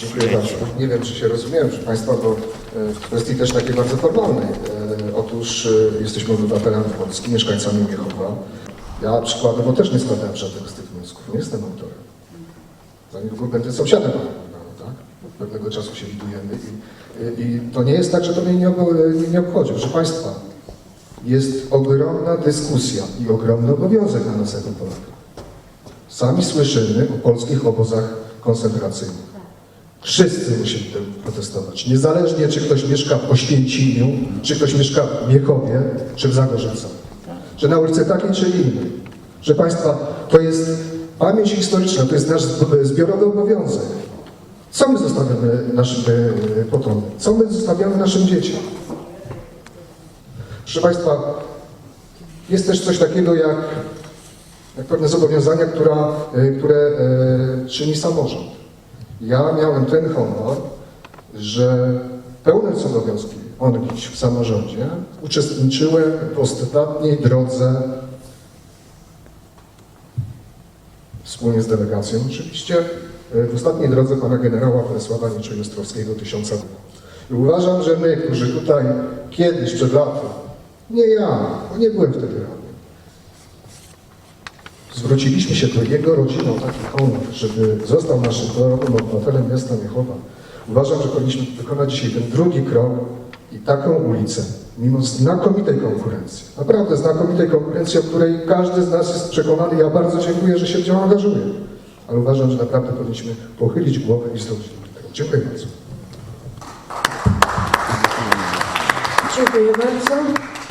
Dziękuję bardzo. Nie wiem, czy się rozumiałem, proszę Państwa, bo e, w kwestii też takiej bardzo formalnej. E, Otóż e, jesteśmy obywatelami Polski, mieszkańcami Miechowa. Ja przykładowo też nie składałem żadnego z tych wniosków, nie jestem autorem. Za niedługo będę sąsiadem tak? Od pewnego czasu się widujemy i, i, to nie jest tak, że to mnie nie, nie, obchodzi. Proszę Państwa, jest ogromna dyskusja i ogromny obowiązek na nas jako Polaka. Sami słyszymy o polskich obozach koncentracyjnych. Wszyscy musimy temu protestować. Niezależnie, czy ktoś mieszka w Oświęcimiu, czy ktoś mieszka w Miechowie, czy w Zagorzycach. Czy na ulicy takiej, czy innej. Że Państwa, to jest pamięć historyczna, to jest nasz zb- zbiorowy obowiązek. Co my zostawiamy naszym e, potomkom? Co my zostawiamy naszym dzieciom? Proszę Państwa, jest też coś takiego jak pewne zobowiązania, która, e, które e, czyni samorząd. Ja miałem ten honor, że pełniąc obowiązki odbić w samorządzie, uczestniczyłem w ostatniej drodze wspólnie z delegacją oczywiście, e, w ostatniej drodze pana generała Władysława Nieczej-Ostrowskiego tysiąca. I uważam, że my, którzy tutaj kiedyś, przed laty, nie ja, bo nie byłem wtedy radnym, zwróciliśmy się do jego rodziny o taki honor, żeby został naszym honorowym obywatelem miasta Miechowa. Uważam, że powinniśmy wykonać dzisiaj ten drugi krok i taką ulicę, mimo znakomitej konkurencji, naprawdę znakomitej konkurencji, o której każdy z nas jest przekonany. Ja bardzo dziękuję, że się w nią angażuje, ale uważam, że naprawdę powinniśmy pochylić głowę i zrobić krok. Dziękuję bardzo. Dziękuję bardzo.